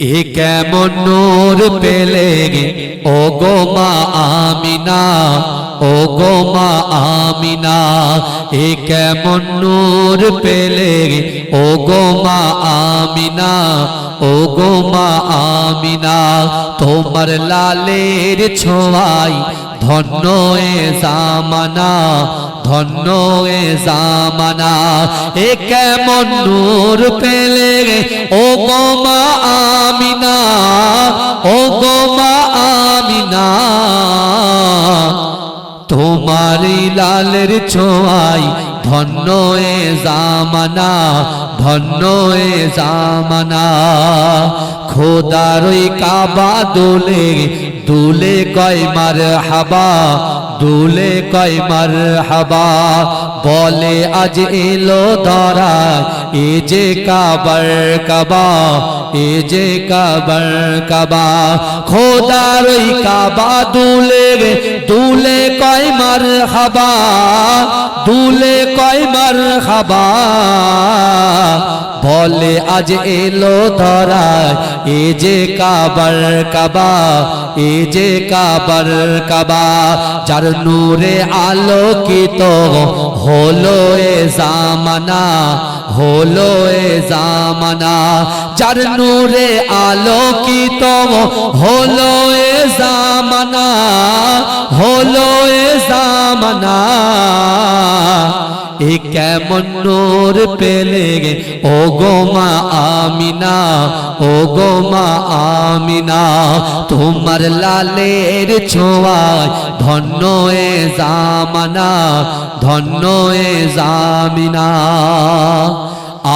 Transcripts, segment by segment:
এ কেমন নূর পেলে ও গো মা আমিনা ও গো মা আমিনা, এ কেমন নূর পেলে ও গো মা আমিনা ও গো মা আমিনা, তোমার লালের ছোঁয়াই ধন্য এ জামানা, ধন্য এ জামানা। এ কেমন নূর পেলে ও গো মা আমিনা, ও গো মা আমিনা। তোমারি লালের ছোঁয়াই ধন্য এ জামানা, ধন্য এ জামানা। খোদারই কাবা দোলে দুলে কয় মার হাবা দুলে কয় মার হাবা বলে, আজ এলো ধরা এ যে কাবার কাবা, এ যে কাবার কাবা। খোদার কাবা দুলে দুলে কয় মার হাবা দুলে কয় মার হাবা বলে, আজ এলো ধরা এ যে কাবার কাবা, এ যে কাবার কাবা। যার নূরে আলোকিত হলো এ জামানা, হলো এ জামানা। যার নূরে আলোকিত হলো এ জামানা। হলো এ জামানা, এ কেমন নূর পেলে গে? ও গো মা আমিনা ও গো মা আমিনা, তোমার লালের ছোঁয়ায় ধন্য এ জামানা, ধন্য এ জামিনা।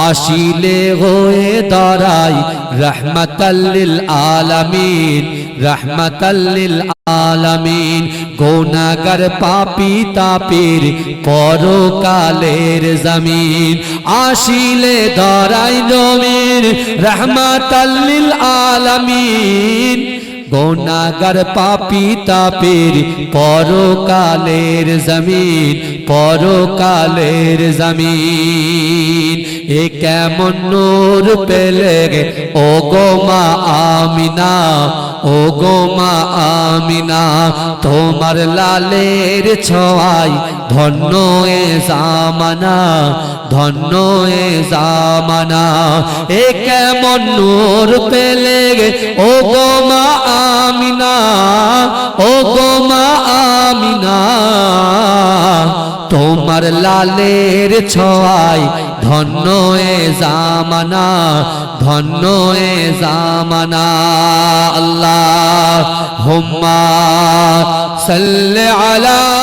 আসিলে হয়ে দাঁড়াই রহমতাল্লিল আলামিন রহমতাল্লিল আলামিন, গোনাগার পাপি তাপির পরকালের জমিন। আসিলে দাঁড়াই নবীর রহমতাল্লিল আলামিন। গোনাগার পাপি তাপের পরকালের জমিন পরকালের জমিন। এ কেমন নূর পেলে ও গো মা আমিনা ও গো মা আমিনা, তোমার লালের ছোঁয়াই ধন্য এ জামানা, ধন্য এ জামানা। এ কেমন নূর পেলে ও গো মা আমিনা ও গো তোমার লালের ছয় ধন্য এ জামানা ধন্য এ জামানা। আল্লাহ হুম্মা সাল্লি আলা